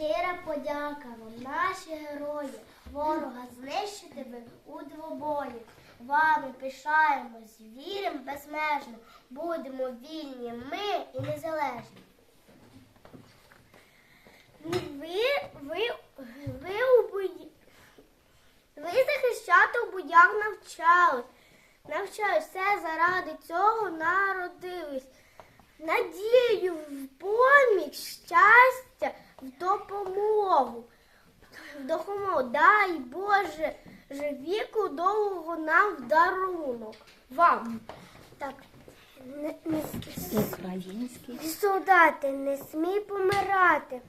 Щира подяка вам, наші герої, ворога знищити ви у двобої. Вами пишаємось, віримо безмежно, будемо вільні ми і незалежні. Ви, ви, ви, у ви захищати у боях навчались, навчались все заради цього народились. Надію в поміч, щастя, в допомогу. В допомогу, дай Боже, же віку довго нам в дарунок. Вам. Так. Не, не, Український. Солдати, не смій помирати,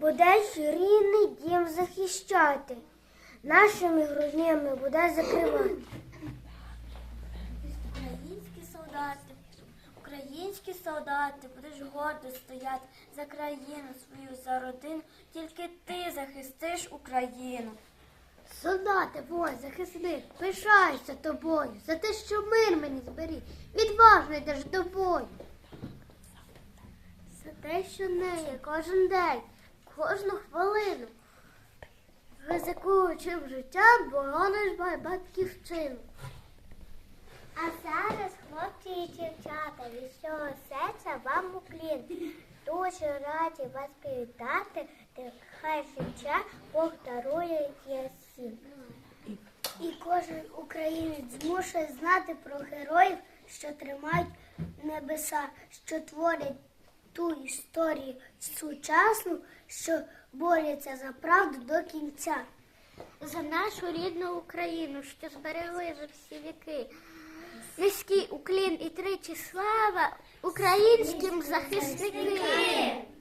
будеш рідний дім захищати, нашими груднями буде закривати. Солдати, будеш гордо стояти за країну свою, за родину, тільки ти захистиш Україну. Солдати, воїн, захисник, пишаюся тобою за те, що мир мені зберіг, відважно йдеш до бою. За те, що неє кожен день, кожну хвилину, ризикуючи в життя, борониш батьківщину. А зараз, хлопці і дівчата, від всього серця вам уклін. Дуже раді вас привітати, хай життя Бог дарує всім. І кожен українець змушує знати про героїв, що тримають небеса, що творять ту історію сучасну, що борються за правду до кінця. За нашу рідну Україну, що зберегли за всі віки. Низький уклін і тричі слава українським захисникам.